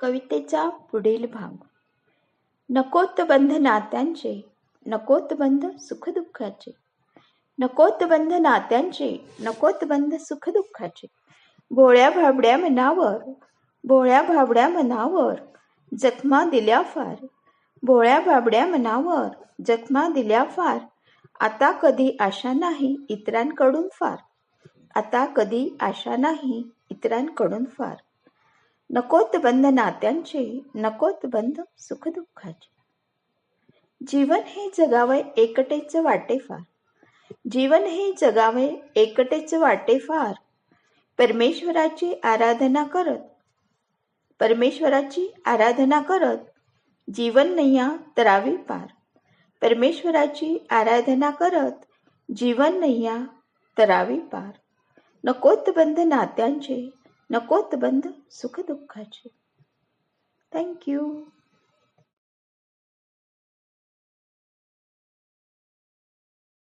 कवितेचा पुढील भाग. नकोत बंध नात्यांचे नकोत बंध सुखदुःखाचे. नकोत बंध नात्यांचे नकोत बंध सुखदुःखाचे. भोळ्या भाबड्या मनावर भोळ्या भाबड्या मनावर जखमा दिल्या फार. भोळ्या भाबड्या मनावर जखमा दिल्या फार. आता कधी आशा नाही इतरांकडून फार. आता कधी आशा नाही इतरांकडून फार. नकोत बंध नात्यांचे नकोत बंध सुखदुःखाचे. जीवन हे जगावे एकटेच वाटेफार जीवन हे जगावे एकटेच वाटेफार परमेश्वराची आराधना करत परमेश्वराची आराधना करत जीवन नय्या तरावी पार. परमेश्वराची आराधना करत जीवन नय्या तरावी पार. नकोत बंध नात्यांचे नकोत बंध सुखदुःखाचे थँक्यू